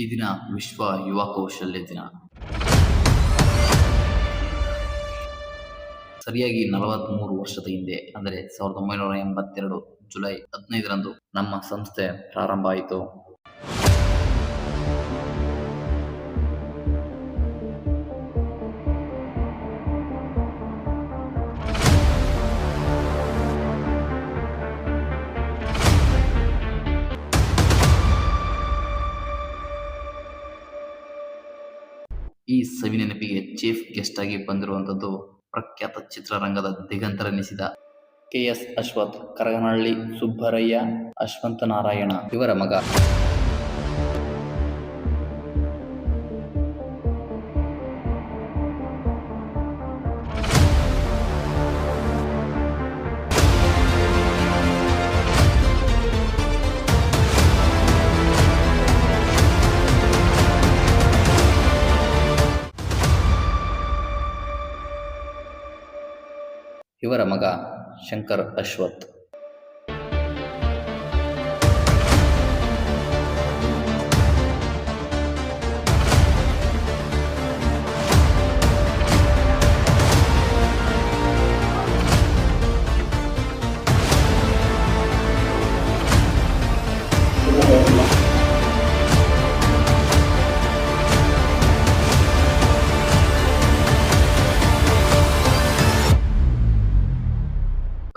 ಈ ದಿನ ವಿಶ್ವ ಯುವ ಕೌಶಲ್ಯ ದಿನ. ಸರಿಯಾಗಿ ನಲವತ್ಮೂರು ವರ್ಷದ ಹಿಂದೆ, ಅಂದರೆ ಸಾವಿರದ ಒಂಬೈನೂರ ಎಂಬತ್ತೆರಡು ಜುಲೈ ಹದಿನೈದರಂದು ನಮ್ಮ ಸಂಸ್ಥೆ ಪ್ರಾರಂಭ ಆಯಿತು. ಈ ಸವಿ ನೆನಪಿಗೆ ಚೀಫ್ ಗೆಸ್ಟ್ ಆಗಿ ಬಂದಿರುವಂಥದ್ದು ಪ್ರಖ್ಯಾತ ಚಿತ್ರರಂಗದ ದಿಗಂತರೆನಿಸಿದ ಕೆ ಎಸ್ ಅಶ್ವಥ್, ಕರಗನಹಳ್ಳಿ ಸುಬ್ಬರಯ್ಯ ಅಶ್ವಂತ ನಾರಾಯಣ ಇವರ ಮಗ. ಇವರ ಮಗ ಶಂಕರ್ ಅಶ್ವಥ್.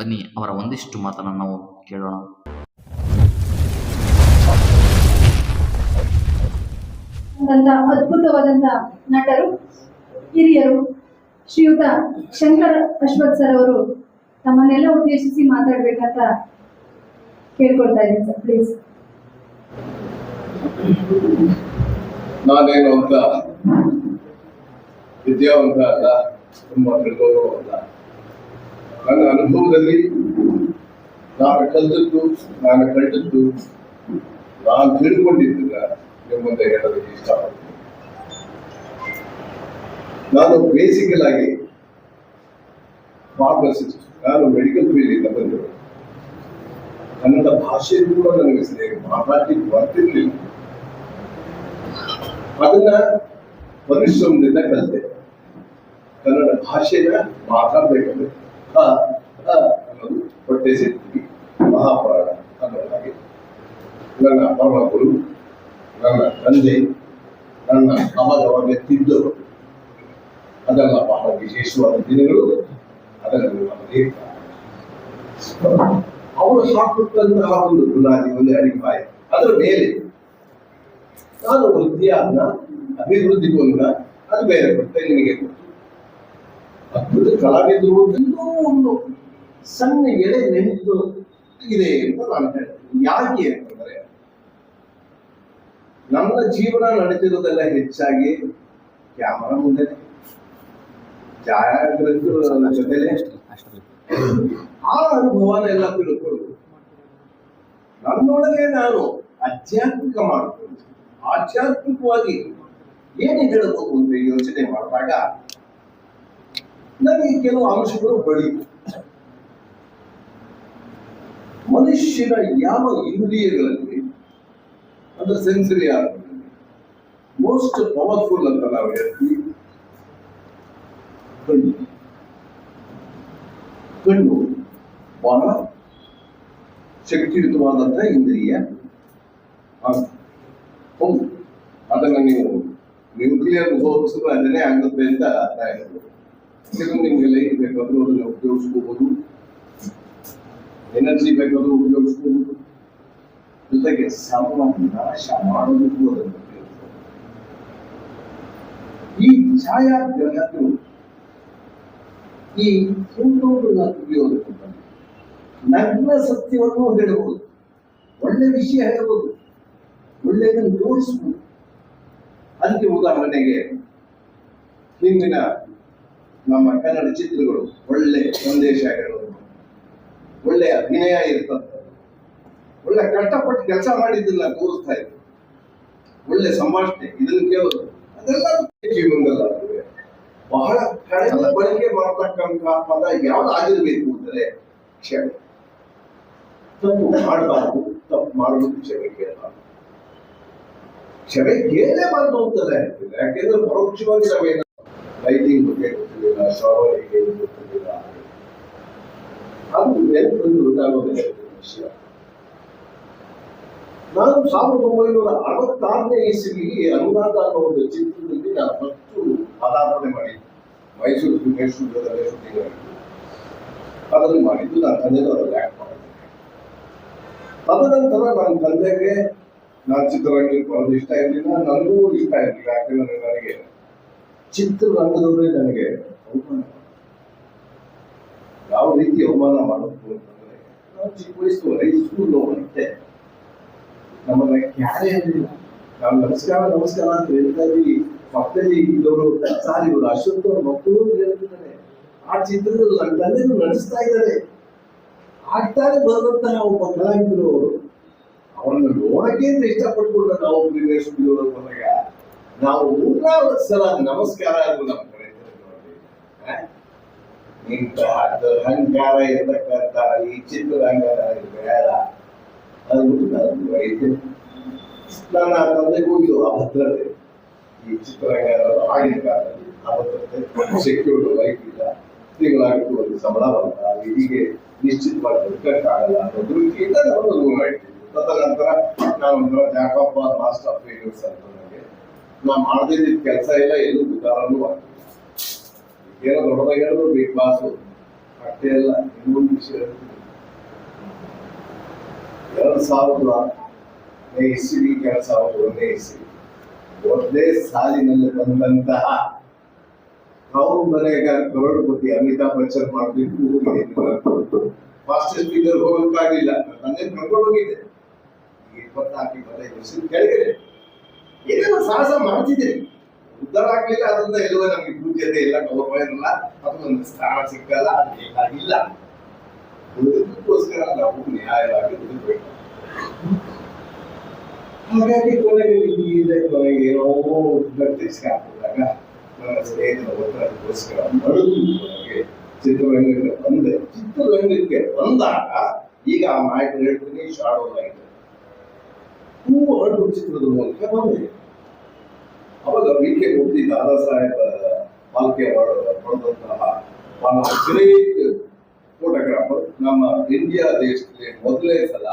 ಬನ್ನಿ ಅವರ ಒಂದಿಷ್ಟು ಮಾತನ್ನು ನಾವು ಕೇಳೋಣ. ಅದ್ಭುತವಾದಂತಹ ಅದ್ಭುತವಾದಂತ ನಟರು ಹಿರಿಯರು ಶ್ರೀಯುತ ಶಂಕರ್ ಅಶ್ವಥ್ ಸರ್ ಅವರು ತಮ್ಮನ್ನೆಲ್ಲ ಉದ್ದೇಶಿಸಿ ಮಾತಾಡ್ಬೇಕಂತ ಕೇಳ್ಕೊಳ್ತಾ ಇದ್ದೀನಿ ಸರ್ ಪ್ಲೀಸ್ ನಾನೇನು ಅಂತ ವಿದ್ಯಾವಂತ ಅಲ್ಲ ತುಂಬಾ ತಿಳ್ಕೊಳ್ಳೋ ಅಲ್ಲ ನನ್ನ ಅನುಭವದಲ್ಲಿ ನಾನು ಕಲ್ತದ್ದು, ನಾನು ಕಂಡದ್ದು ನಾನು ತಿಳ್ಕೊಂಡಿದ್ದನ್ನ ನಿಮ್ಮ ಹೇಳಲು ಹೇಳೋದಕ್ಕೆ ಇಷ್ಟಪಡ್ತೀನಿ. ನಾನು ಬೇಸಿಕಲ್ ಆಗಿ ಫಾರ್ಮಸಿಸ್ಟ್ ನಾನು ಮೆಡಿಕಲ್ ಫೀಲ್ಡಿಂದ ಬಂದೆ. ಕನ್ನಡ ಭಾಷೆ ಕೂಡ ನನಗೆ ಸರಿಯಾಗಿ ಮಾತಾಡ್ಲಿಕ್ಕೆ ಬರ್ತಿರ್ಲಿಲ್ಲ ಅದನ್ನ ಪರಿಶ್ರಮದಿಂದ ಕಲಿತೆ. ಕನ್ನಡ ಭಾಷೆನ ಮಾತಾಡ್ಬೇಕಂದ್ರೆ ಹೊಟ್ಟೆ ಸಿಕ್ಕಿ ಮಹಾಪುರಾಣ ಅದರ ಹಾಗೆ ನನ್ನ ಪರಮ ಗುರು ನನ್ನ ತಂದೆ, ನನ್ನ ಅವಾಗವಾಗ ತಿದ್ದವರು, ಅದೆಲ್ಲ ಬಹಳ ವಿಶೇಷವಾದ ದಿನಗಳು ಅದನ್ನು ಅವರು ಸಾಕುತ್ತಂತಹ ಒಂದು ಬುನಾದಿ ಒಂದು ಅಡಿಪಾಯ. ಅದರ ಮೇಲೆ ನಾನು ವೃತ್ತಿಯಾದ ಅಭಿವೃದ್ಧಿಗೊಂಡ ಅದು ಬೇರೆ ಕೊಟ್ಟೆ ನಿಮಗೆ ಗೊತ್ತು ಅದ್ಭುತ ಕಲಾವಿದರು ಎಲ್ಲೋ ಒಂದು ಸಣ್ಣ ಎಳೆ ನೆನಪು ಇದೆ ಅಂತ ನಾನು ಹೇಳ್ತೀನಿ. ಯಾಕೆ ಅಂತಂದ್ರೆ ನನ್ನ ಜೀವನ ನಡೆದಿರೋದೆಲ್ಲ ಹೆಚ್ಚಾಗಿ ಕ್ಯಾಮರಾ ಮುಂದೆ ಛಾಯಾಗ್ರಹರು ನನ್ನ ಜೊತೆಲೆ. ಆ ಅನುಭವನೆಲ್ಲ ತಿಳ್ಕೊಂಡು ನನ್ನೊಳಗೆ ನಾನು ಆಧ್ಯಾತ್ಮಿಕ ಮಾಡ್ಕೊಂಡು ಆಧ್ಯಾತ್ಮಿಕವಾಗಿ ಏನು ಹೇಳಬಹುದು ಅಂತ ಯೋಚನೆ ಮಾಡಿದಾಗ ನನಗೆ ಕೆಲವು ಅಂಶಗಳು ಬಳಿ. ಮನುಷ್ಯನ ಯಾವ ಇಂದ್ರಿಯಗಳಲ್ಲಿ ಅಂದ್ರೆ ಸೆನ್ಸರಿ ಮೋಸ್ಟ್ ಪವರ್ಫುಲ್ ಅಂತ ನಾವು ಹೇಳ್ತೀವಿ. ಕಣ್ಣು. ಕಣ್ಣು ಬಹಳ ಶಕ್ತಿಯುತವಾದಂತಹ ಇಂದ್ರಿಯ. ಹೌದು. ಅದನ್ನ ನೀವು ನ್ಯೂಕ್ಲಿಯರ್ ಹೋಲಿಸಿದ್ರೆ ಅದನ್ನೇ ಆಗುತ್ತೆ ಅಂತ ಹೇಳ್ಬೋದು. ಇದು ನಿಮಗೆ ಲೈಟ್ ಅದನ್ನು ಎನರ್ಜಿ ಬೇಕಾದ್ರೂ ಉಪಯೋಗಿಸ್ಕೋಬಹುದು ಜೊತೆಗೆ ಸಮವಾಗಿ ನಾಶ ಮಾಡೋದಕ್ಕೂ ಅದನ್ನು ಈ ಛಾಯಾಗ್ರಹಗಳು ಈ ಫೋಟೋಗಳನ್ನ ತೆಗೆಯೋದಕ್ಕೆ ನಗ್ನ ಸತ್ಯವನ್ನು ಹೇಳಬಹುದು ಒಳ್ಳೆ ವಿಷಯ ಹೇಳಬಹುದು ಒಳ್ಳೆಯದನ್ನು ತೋರಿಸಬಹುದು ಅದಕ್ಕೆ ಉದಾಹರಣೆಗೆ ಹಿಂದಿನ ನಮ್ಮ ಕನ್ನಡ ಚಿತ್ರಗಳು ಒಳ್ಳೆ ಸಂದೇಶ ಹೇಳೋದು ಒಳ್ಳೆ ಅಭಿನಯ ಇರ್ತದೆ ಒಳ್ಳೆ ಕಷ್ಟಪಟ್ಟು ಕೆಲಸ ಮಾಡಿದ್ದನ್ನ ತೋರಿಸ್ತಾ ಇದ್ರು. ಒಳ್ಳೆ ಸಂಭಾಷಣೆ, ಇದನ್ನು ಕೇಳೋದು. ಅದೆಲ್ಲ ಜೀವನದಲ್ಲಿ ಬಹಳ ಕಡಿಮೆ ಬಳಕೆ ಮಾಡ್ತಕ್ಕಂತಹ ಪದ ಯಾವ್ದು ಆಗಿರ್ಬೇಕು ಅಂದರೆ ಕ್ಷಮೆ. ತಪ್ಪು ಮಾಡಬಾರ್ದು, ತಪ್ಪು ಮಾಡೋದು ಕ್ಷಮೆ ಕೇಳಬಾರ್ದು. ಕ್ಷಮೆ ಕೇಳಲೇಬಾರ್ದು ಅಂತ ಹೇಳ್ತಿಲ್ಲ ಯಾಕೆಂದ್ರೆ ಪರೋಕ್ಷವಾಗಿ ನಾವೇನು ಲೈಟಿಂಗ್ ಬಗ್ಗೆ ಅದು ನೆನಪನ್ನು ಬಂದು ವಿಷಯ. ನಾನು ಸಾವಿರದ ಒಂಬೈನೂರ ಅರವತ್ತಾರನೇ ಇಸವಿಗೆ ಅನುರಾಧ ಅನ್ನೋ ಒಂದು ಚಿತ್ರದಲ್ಲಿ ನಾನು ಫಸ್ಟು ಪದಾರ್ಪಣೆ ಮಾಡಿದ್ದು. ಮೈಸೂರು ಸ್ಟುಡಿಯೋದಲ್ಲೇ ಶೂಟಿಂಗ್ ಆಗಿದ್ದು ಅದನ್ನು ಮಾಡಿದ್ದು ನನ್ನ ತಂದೆನೂ ಅದರಲ್ಲಿ ಆ್ಯಕ್ಟ್ ಮಾಡಿದ್ದೆ ತದನಂತರ ನನ್ನ ತಂದೆಗೆ ನಾನು ಚಿತ್ರರಂಗಕ್ಕೆ ಬರೋದು ಇಷ್ಟ ಇರಲಿಲ್ಲ ನನಗೂ ಇಷ್ಟ ಇರಲಿಲ್ಲ, ಯಾಕಂದ್ರೆ ನನಗೆ ಚಿತ್ರರಂಗದವರೇ ನನಗೆ ಅವಮಾನ ಯಾವ ರೀತಿ ಅವಮಾನ ಮಾಡೋದು ಅಂತಂದ್ರೆ ನಾವು ಚಿಕ್ಕ ವಯಸ್ಸು ಹೈಸ್ಕೂಲ್ ಮತ್ತೆ ನಮ್ಮನ್ನ ಯಾರೇ ಇರಲಿಲ್ಲ ನಾವು ನಮಸ್ಕಾರ ನಮಸ್ಕಾರ ಅಂತ ಹೇಳ್ತಾ ಇದ್ದೀವಿ. ಪಕ್ಕದಲ್ಲಿ ಇದ್ದವರು, ಸಾರಿ, ಇವರು ಅಶ್ವತ್ಥ ಅವ್ರ ಮಕ್ಕಳು ಅಂತ ಹೇಳ್ತಿದ್ದಾರೆ. ಆ ಚಿತ್ರದಲ್ಲಿ ನನ್ನ ತಂದೆನೂ ನಡೆಸ್ತಾ ಇದ್ದಾರೆ. ಆಗ್ತಾನೆ ಬರುವಂತಹ ಒಬ್ಬ ಕಲಾವಿದರು ಅವರು ಅವರನ್ನು ನೋಡಕ್ಕೆ ಅಂತ ನಾವು ಸ್ಟುಡಿಯೋ ಬಂದಾಗ ನಾವು ನೂರಾರು ಸಲ ನಮಸ್ಕಾರ ಅದು ನಮ್ಮ ಕಡೆ? ಇಂಥ ಅಹಂಕಾರ ಇರತಕ್ಕಂಥ ಈ ಚಿತ್ರರಂಗ ಬೇಡ. ಅದು ನಾನು ಐತೆ ನನ್ನ ತಂದೆಗೂ ಇದು ಅಭದ್ರತೆ ಈ ಚಿತ್ರರಂಗ ಆಗಿನ ಕಾಲದಲ್ಲಿ ಅಭದ್ರತೆ ಸೆಕ್ಯೂರ್ಡ್ ಲೈಫ್ ಇಲ್ಲ. ತಿಂಗಳಾಗಿತ್ತು ಒಂದು ಸಂಬಳ ಬರಲ್ಲ ಹೀಗೆ ನಿಶ್ಚಿತವಾಗಿ ಬದುಕಕ್ಕಾಗಲ್ಲ ಅನ್ನೋ ದೃಷ್ಟಿಯಿಂದ ನಾವು ದೂರ ತದನಂತರ ನಾನು ಜಾಕಪ್ಪ, ಮಾಸ್ಟರ್ ಆಫ್ ಫೇಲ್ಯೂರ್ಸ್ ಅಂತ ನಾ ಮಾಡದಿದ್ದ ಕೆಲಸ ಎಲ್ಲ ಎಲ್ಲೂ ಉದಾಹರಣೂ ಏನೋ ದೊಡ್ಡದಾಗಿ ಹೇಳಿದ್ರು ಬಿಗ್ ಬಾಸು ಅಷ್ಟೇ ಅಲ್ಲ ಇನ್ನೊಂದು ವಿಷಯ. ಎರಡು ಸಾವಿರದ ಇಸ್ವಿ ಎರಡು ಸಾವಿರದ ಒಂದನೇ ಇಸ್ವಿ ಒಂದೇ ಸಾಲಿನಲ್ಲಿ ಬಂದಂತಹ ಅವ್ರ ಮನೆಗ ಕರೋಡ್ಪತಿ ಅಮಿತಾಬ್ ಬಚ್ಚನ್ ಮಾಡಬೇಕು ಫಾಸ್ಟೆಸ್ಟ್ ಫಿಗರ್ ಹೋಗಕ್ಕಾಗಿಲ್ಲ ನನ್ನೇ ಕರ್ಕೊಂಡು ಹೋಗಿದ್ದೆ ಇಪ್ಪತ್ನಾಲ್ಕು ಇಪ್ಪತ್ತೈದು ವರ್ಷದ ಕೆಳಗಡೆ. ಏನೇನೋ ಸಾಹಸ ಮಾಡ್ತಿದ್ದೀರಿ ಉದ್ಧಾರ ಆಗ್ಲಿಲ್ಲ, ಅದರಿಂದ ಎಲ್ಲೋ ನಮ್ಗೆ ಪೂಜ್ಯತೆ ಇಲ್ಲ, ಗೌರವ ಇರಲ್ಲ ಅದಕ್ಕೊಂದು ಸ್ಥಾನ ಸಿಕ್ಕಲ್ಲ, ಅದು ಬೇಕಾಗಿಲ್ಲ. ಅದಕ್ಕೋಸ್ಕರ ನಾವು ನ್ಯಾಯವಾಗಿ ಬದುಕಬೇಕು ಹಾಗಾಗಿ ಕೊನೆಗೆ ಇದೆ ಕೊನೆಗೆ ಏನೋ ಹಾಕಿದಾಗ ನನ್ನ ಸ್ನೇಹಿತರ ಒತ್ತಡಕ್ಕೋಸ್ಕರ ಮರಳು ಕೊನೆಗೆ ಚಿತ್ರರಂಗಕ್ಕೆ ಬಂದೆ. ಚಿತ್ರರಂಗಕ್ಕೆ ಬಂದಾಗ ಈಗ ಆ ಮಾಹಿತಿ ಹೇಳ್ತೀನಿ ಶಾಡೋ ಲೈಟ್ ಹೂವು ಹಣ್ಣು ಚಿತ್ರದ ಮೂಲಕ ಬಂದಿದೆ ಅವಾಗ ವಿ ಕೆ ಮೂರ್ತಿ ದಾದಾ ಸಾಹೇಬ್ ಪಡೆದಂತಹ ಬಹಳ ಗ್ರೇಟ್ ಫೋಟೋಗ್ರಾಫರ್ ನಮ್ಮ ಇಂಡಿಯಾ ದೇಶದಲ್ಲಿ ಮೊದಲನೇ ಸಲ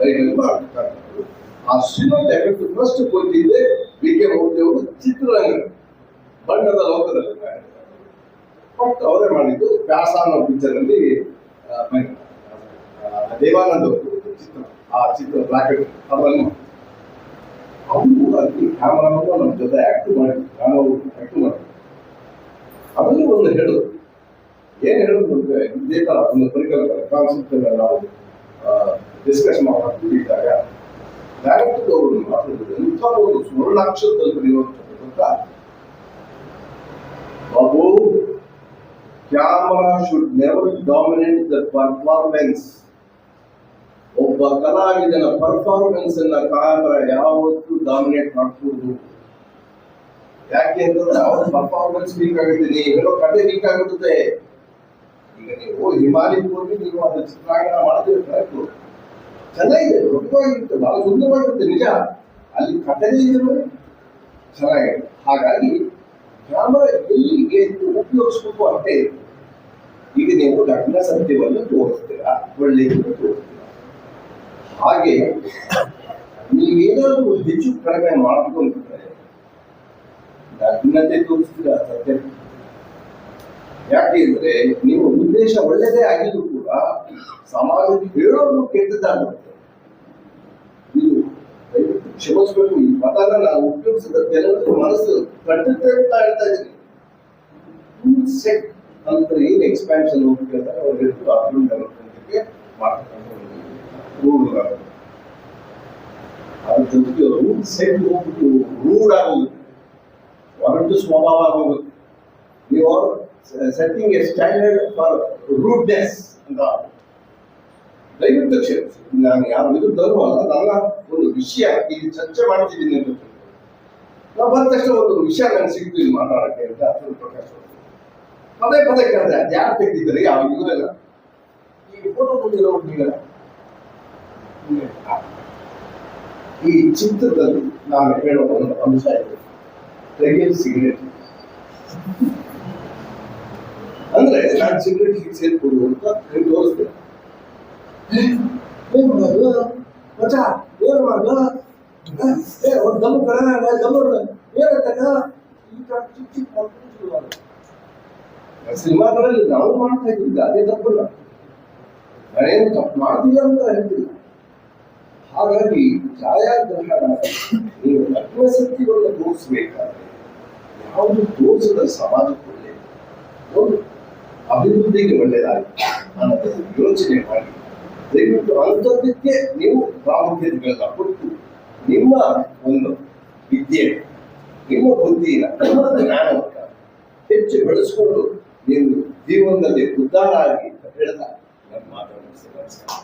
ರೈಲಲ್ಲಿ ಮಾಡ್ತಕ್ಕಂಥದ್ದು ಆ ಸಿಲೋಟ್ ಎಫೆಕ್ಟ್ ಫಸ್ಟ್ ಕೊಟ್ಟಿದ್ದೆ ವಿ ಕೆ ಮೂರ್ತಿ ಅವರು ಚಿತ್ರರಂಗ ಬಣ್ಣದ ಲೋಕದಲ್ಲಿ ಬಟ್ ಅವರೇ ಮಾಡಿದ್ದು ವ್ಯಾಸ ಅನ್ನೋ ಪಿಕ್ಚರ್ ಅಲ್ಲಿ ದೇವಾನಂದ ಚಿತ್ರ. ಆ ಚಿತ್ರ ಬ್ಲಾಕೆಟ್ ಅದರಲ್ಲಿ ಅವರು ಅಲ್ಲಿ ಕ್ಯಾಮರಾಮನ್ ನಮ್ಮ ಜೊತೆ ಆಕ್ಟ್ ಮಾಡಿದ್ರು ನಾನು ಆಕ್ಟ್ ಮಾಡಿದ್ರು ಅದರಲ್ಲಿ ಒಂದು ಹೇಳೋದು ಏನ್ ಹೇಳೋದು ಅಂದ್ರೆ ಇದೇ ತರ ಒಂದು ಪರಿಕಲ್ಪನೆ ಕಾನ್ಸೆಪ್ಟ್ ನಾವು ಡಿಸ್ಕಸ್ ಮಾಡಿದಾಗ ಡೈರೆಕ್ಟರ್ ಅವರು ಮಾತಾಡಿದ್ರು ಇಂಥ ಒಂದು ಸುವರ್ಣಾಕ್ಷರದಲ್ಲಿ ಬರೆಯುವಂಥದ್ದು ಗೊತ್ತಾ Babu camera should never dominate the performance ಒಬ್ಬ ಕಲಾವಿದನ ಪರ್ಫಾರ್ಮೆನ್ಸ್ ಅನ್ನ ಕಲಾಕಾರ ಯಾವತ್ತೂ ಡಾಮಿನೇಟ್ ಮಾಡಬಹುದು ಯಾಕೆ ಅಂತಂದ್ರೆ ಅವ್ರ ಪರ್ಫಾರ್ಮೆನ್ಸ್ ವೀಕ್ ಆಗುತ್ತೆ. ನೀವು ಹೇಳೋ ಕತೆ ವೀಕ್ ಆಗುತ್ತೆ. ಈಗ ನೀವು ಹಿಮಾಲಯಕ್ಕೆ ಹೋಗಿ ನೀವು ಅದು ಚಿತ್ರಾಂಗಣ ಮಾಡಿದ್ರೆ ಕರೆಕ್ಟು ಚೆನ್ನಾಗಿದೆ ದೊಡ್ಡವಾಗಿರುತ್ತೆ ಬಹಳ ಸುಂದರವಾಗಿರುತ್ತೆ ನಿಜ. ಅಲ್ಲಿ ಕಥೆನೇ ಇದೆ ಚೆನ್ನಾಗಿದೆ. ಹಾಗಾಗಿ ಕ್ಯಾಮರಾ ಎಲ್ಲಿಗೆ ಎಷ್ಟು ಉಪಯೋಗಿಸ್ಬೇಕು ಇರುತ್ತೆ ಈಗ ನೀವು ಲಗ್ನ ಸತ್ಯವನ್ನು ತೋರಿಸ್ತೀರಾ? ಹಾಗೆ ನೀವೇನಾದ್ರೂ ಹೆಚ್ಚು ಕಡಿಮೆ ಮಾಡ್ಕೊಂಡ್ರೆ ನಗ್ನತೆ ತೋರಿಸ್ತೀರಾ ಸತ್ಯ? ಯಾಕೆ ಅಂದ್ರೆ ನೀವು ಉದ್ದೇಶ ಒಳ್ಳೆಯದೇ ಆಗಿದ್ರು ಕೂಡ ಸಮಾಜಕ್ಕೆ ಹೇಳೋದು ಕೆಟ್ಟದಾಗುತ್ತೆ ಇದು ದಯವಿಟ್ಟು ಕ್ಷಮಿಸ್ಬೇಕು. ಈ ಪದನ ನಾನು ಉಪಯೋಗಿಸಿದ ಕೆಲವರು ಮನಸ್ಸು ಕಟ್ಟುತ್ತೆ ಅಂತ ಹೇಳ್ತಾ ಇದ್ದೀನಿ. ಸೆಟ್ ಅಂತ ಏನು ಎಕ್ಸ್ಪ್ಯಾನ್ಷನ್ ಹೋಗ್ತಾರೆ ಅವ್ರು ಎಷ್ಟು ಅರ್ಜುನ್ ಡೆವಲಪ್ಮೆಂಟ್ಗೆ ಮಾಡ್ತಕ್ಕಂಥ ಒಂದು ರೂಲ್ ಅದ್ರ ಜೊತೆಗೆ ರೂಲ್ ಸೆಟ್ ಹೋಗ್ಬಿಟ್ಟು ರೂಢ ಆಗೋಗುತ್ತೆ ಒರಟು ಸ್ವಭಾವ ಆಗೋಗುತ್ತೆ ನೀವು setting a standard for rudeness ಅಂತ ದಯವಿಟ್ಟು ಕ್ಷಮಿಸಿ ನಾನು ಯಾರ ವಿರುದ್ಧನೂ ಅಲ್ಲ ನನ್ನ ಒಂದು ವಿಷಯ ಇಲ್ಲಿ ಚರ್ಚೆ ಮಾಡ್ತಿದ್ದೀನಿ ಅಂತ ನಾವು ಬಂದ ತಕ್ಷಣ ಒಂದು ವಿಷಯ ನನಗೆ ಸಿಕ್ತು ಇಲ್ಲಿ ಮಾತಾಡಕ್ಕೆ ಅಂತ ಅರ್ಜುನ್ ಪ್ರಕಾಶ್ ಅವರು ಪದೇ ಪದೇ ಕೇಳಿದೆ ಅದು ಯಾರು ತೆಗೆದಿದ್ದಾರೆ ಯಾವ ಇವರೆಲ್ಲ ಈ ಫೋಟೋ ಬಂದಿರೋ ನೀವೆಲ್ಲ ಈ ಚಿತ್ರದಲ್ಲಿ ನಾನು ಹೇಳುವ ಒಂದು ಅಂಶ ಇದೆ. ತೆಗೆಯಲ್ ಸಿಗರೇಟ್. ಅಂದ್ರೆ ನಾನು ಸಿಗರೇಟ್ ಸೇರ್ಕೊಡು ಅಂತ ಹೇಳಿ ತೋರಿಸ್ದೆ ಏನ್ ಮಾಡೋದು? ಏ, ಒಂದು ದಮ್ಮು ಕಡ ದಮ್ಮು ಏನಂತಾಗ ಈ ತರ ಚಿಕ್ಕ ಚಿಕ್ಕ ಮಕ್ಳು ಶುರು ಮಾಡೋದು. ಸಿನಿಮಾಗಳಲ್ಲಿ ನಾವು ಮಾಡ್ತಾ ಇದ್ದೀವಿ ಅದೇ ತಪ್ಪಲ್ಲ. ನಾನೇನು ತಪ್ಪು ಮಾಡ್ತಿಲ್ಲ ಅಂತ ಹೇಳ್ತಿಲ್ಲ. ಹಾಗಾಗಿ ಛಾಯಾಗ್ರಹಣ ನೀವು ಆತ್ಮಶಕ್ತಿಗಳನ್ನು ತೋರಿಸಬೇಕಾದ್ರೆ ಯಾವುದು ತೋರಿಸದ ಸಮಾಜಕ್ಕೆ ಒಳ್ಳೆಯದು ಅಭಿವೃದ್ಧಿಗೆ ಒಳ್ಳೆಯದಾಗಿ ಅನ್ನೋದನ್ನು ಯೋಚನೆ ಮಾಡಿ ದಯವಿಟ್ಟು ಅಂಥದ್ದಕ್ಕೆ ನೀವು ಪ್ರಾಮುಖ್ಯತೆಗಳನ್ನ ಕೊಟ್ಟು ನಿಮ್ಮ ಒಂದು ವಿದ್ಯೆ, ನಿಮ್ಮ ಬುದ್ಧಿಯ ನಿಮ್ಮ ಜ್ಞಾನವನ್ನು ಹೆಚ್ಚು ಬೆಳೆಸಿಕೊಂಡು ನೀವು ಜೀವನದಲ್ಲಿ ಉದ್ದಾರ ಆಗಿ ಅಂತ ಹೇಳ್ತಾ ನನ್ನ. ನಮಸ್ಕಾರ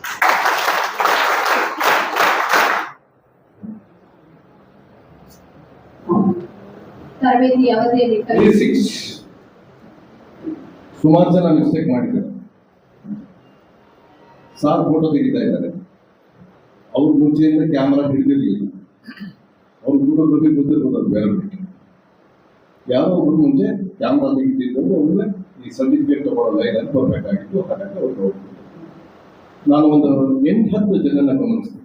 ತರಬೇತಿ ಅವಧಿಯಲ್ಲಿ ಸುಮಾರು ಜನ ಮಿಸ್ಟೇಕ್ ಮಾಡಿದ್ದಾರೆ ಸಾರ್ ಫೋಟೋ ತೆಗಿತಾ ಇದ್ದಾರೆ. ಅವ್ರ ಮುಂಚೆಯಿಂದ ಕ್ಯಾಮ್ರಾ ಹಿಡಿದಿರಲಿಲ್ಲ. ಅವ್ರ ಫೋಟೋಗ್ರಫಿ ಗೊತ್ತಿರ್ಬೋದು ಬೇರೆ ಯಾರೋ? ಒಬ್ರು ಮುಂಚೆ ಕ್ಯಾಮ್ರಾ ತೆಗಿತಿದ್ರು ಒಮ್ಮೆ ಈ ಸರ್ಟಿಫಿಕೇಟ್ ತಗೊಳ್ಳಲ್ಲ ಇದನ್ನು ಬರಬೇಕಾಗಿತ್ತು ಹಾಗಾಗಿ ಅವ್ರು ಹೋಗ್ಬಿಟ್ಟು ನಾನು ಒಂದು ಎಂಟು ಹತ್ತು ಜನನ ಗಮನಿಸ್ತೀನಿ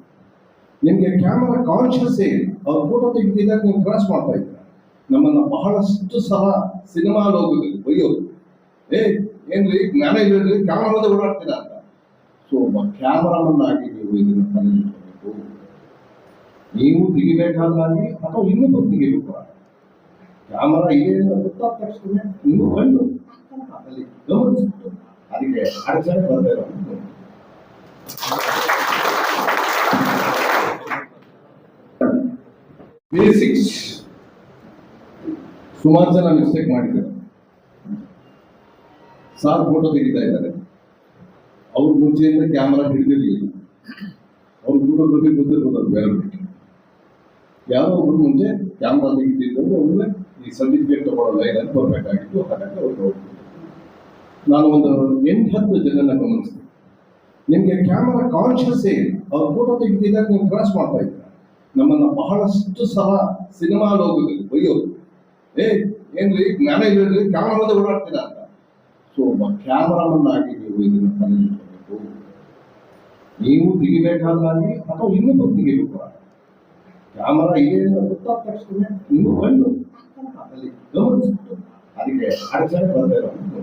ನಿಮಗೆ ಕ್ಯಾಮ್ರಾ ಕಾನ್ಶಿಯಸ್ ಇಲ್ಲ. ಅವ್ರ ಫೋಟೋ ತೆಗಿತಿದ್ದಾಗ ನೀವು ಕ್ರಾಸ್ ಮಾಡ್ತಾ ಇದ್ದೀರ? ನಮ್ಮನ್ನ ಬಹಳಷ್ಟು ಸಹ ಸಿನಿಮಾ ಲೋಕದಲ್ಲಿ ಬೈಯೋದು ಏ, ಏನ್ರಿ, ಜ್ಞಾನ ಇಲ್ಲದ್ರಿ ಕ್ಯಾಮ್ರಾ ಮುಂದೆ ಓಡಾಡ್ತೀರ ಅಂತ. ಸೊ ಒಬ್ಬ ಕ್ಯಾಮರಾಮನ್ ಆಗಿ ನೀವು ಇದನ್ನು ತಲೆಬೇಕು ನೀವು ತೆಗಿಬೇಕಾದಾಗಿ ಅಥವಾ ಇನ್ನೊಬ್ಬರು ತೆಗಿಬೇಕು. ಕ್ಯಾಮರಾ ಇದೆ ಗೊತ್ತಾದ ತಕ್ಷಣ ನೀವು ಕಂಡು ಅಲ್ಲಿ ಗಮನಿಸ್ಬಿಟ್ಟು ಅದಕ್ಕೆ ಅಡಚಣೆ ಬರಬೇಕು ಬೇಸಿಕ್ಸ್ ಸುಮಾರು ಜನ ಮಿಸ್ಟೇಕ್ ಮಾಡಿದ್ದಾರೆ ಸಾರ್ ಫೋಟೋ ತೆಗಿತಾ ಇದ್ದಾರೆ. ಅವ್ರ ಮುಂಚೆಯಿಂದ ಕ್ಯಾಮ್ರಾ ಹಿಡಿದಿರಲಿಲ್ಲ. ಅವ್ರ ಫೋಟೋಗ್ರಫಿ ಗೊತ್ತಿರ್ಬೋದು ಅದು ಬೇರೆ ಯಾರೋ ಒಬ್ರು ಮುಂಚೆ ಕ್ಯಾಮ್ರಾ ತೆಗಿತಿದ್ರು ಒಮ್ಮೆ ಈ ಸರ್ಟಿಫಿಕೇಟ್ ತಗೊಳ್ಳೋ ಅಂತ ಬರಬೇಕಾಗಿತ್ತು ಹಾಗಾಗಿ ಅವ್ರು ನಾನು ಒಂದು ಎಂಟು ಹತ್ತು ಜನನ ಗಮನಿಸ್ತೀನಿ ನಿಮಗೆ ಕ್ಯಾಮ್ರಾ ಕಾನ್ಶಿಯಸ್ ಇಲ್ಲ. ಅವ್ರ ಫೋಟೋ ತೆಗಿತಿದ್ದಾಗ ನೀವು ಕ್ರಾಸ್ ಮಾಡ್ತಾ ಇದ್ದ ನಮ್ಮನ್ನ ಬಹಳಷ್ಟು ಸಹ ಸಿನಿಮಾ ಲೋಕದಲ್ಲಿ ಬೈಯೋದು ಏ, ಏನ್ರಿ? ಜ್ಞಾನ ಇಲ್ಲ ಕ್ಯಾಮರಾ ಮುಂದೆ ಓಡಾಡ್ತೀರಾ ಅಂತ. ಸೊ ಒಬ್ಬ ಕ್ಯಾಮರಾಮನ್ ನೀವು ಇದನ್ನ ತಲೆಗಿಟ್ಕೋಬೇಕು ನೀವು ತೆಗಿಬೇಕಾದಾಗಿ ಅಥವಾ ಇನ್ನೊಬ್ಬರು ತೆಗಿಬೇಕು ಕ್ಯಾಮರಾ ಅಂತ ಗೊತ್ತಾದ ತಕ್ಷಣ ನೀವು ಬಂದು ಅಲ್ಲಿ ಗಮನಿಸ್ಬಿಟ್ಟು. ಅದಕ್ಕೆ ಅಡಚಣೆ ಇರೋದು.